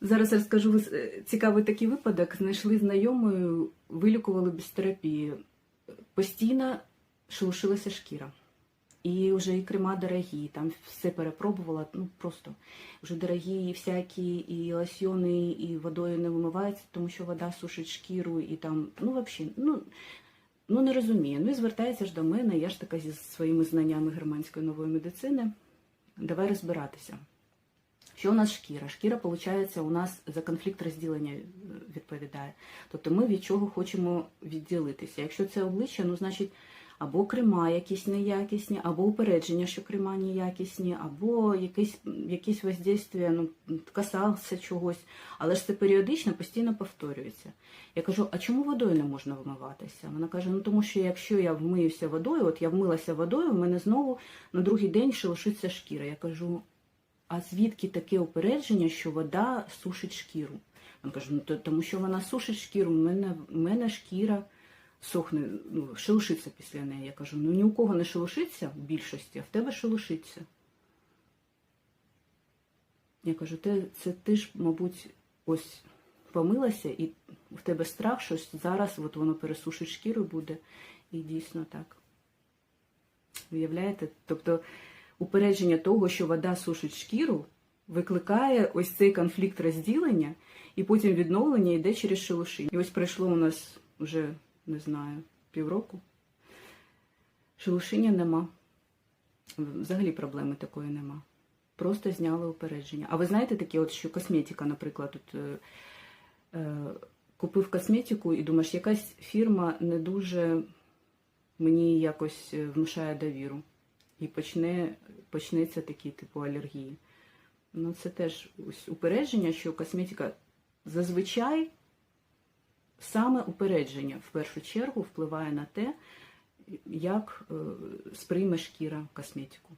Зараз розкажу е, цікавий такий випадок. Знайшли знайомою, вилікували без терапії. Постійно шелушилася шкіра. І вже і крема дорогі, там все перепробувала, ну просто вже дорогі і всякі, і лосьони, і водою не вимиваються, тому що вода сушить шкіру, і там, ну взагалі, ну, ну не розуміє. Ну і звертається ж до мене, я ж така зі своїми знаннями германської нової медицини. Давай розбиратися. Що у нас шкіра? Шкіра, виходить, у нас за конфлікт розділення е, відповідає. Тобто ми від чого хочемо відділитися. Якщо це обличчя, ну значить або крема якісь неякісні, або упередження, що крема неякісні, або якесь, якісь воздействие, ну, касався чогось. Але ж це періодично постійно повторюється. Я кажу, а чому водою не можна вмиватися? Вона каже: ну тому що якщо я вмиюся водою, от я вмилася водою, в мене знову на другий день шелушиться шкіра. Я кажу, а звідки таке упередження, що вода сушить шкіру? Він каже, ну то- тому що вона сушить шкіру, в мене, в мене шкіра сохне, ну, шелушиться після неї. Я кажу, ну ні у кого не шелушиться в більшості, а в тебе шелушиться. Я кажу, ти, це ти ж, мабуть, ось помилася, і в тебе страх, що зараз от воно пересушить шкіру буде. І дійсно так. Уявляєте? Тобто упередження того, що вода сушить шкіру, викликає ось цей конфлікт розділення, і потім відновлення йде через шелушіння. І ось пройшло у нас вже, не знаю, півроку. Шелушіння нема. Взагалі проблеми такої нема. Просто зняли упередження. А ви знаєте таке, от що косметика, наприклад, тут е, е, купив косметику і думаєш, якась фірма не дуже мені якось е, внушає довіру. І почне, почнеться такі типу алергії. Ну, це теж ось упередження, що косметика зазвичай саме упередження в першу чергу впливає на те, як е, сприйме шкіра косметику.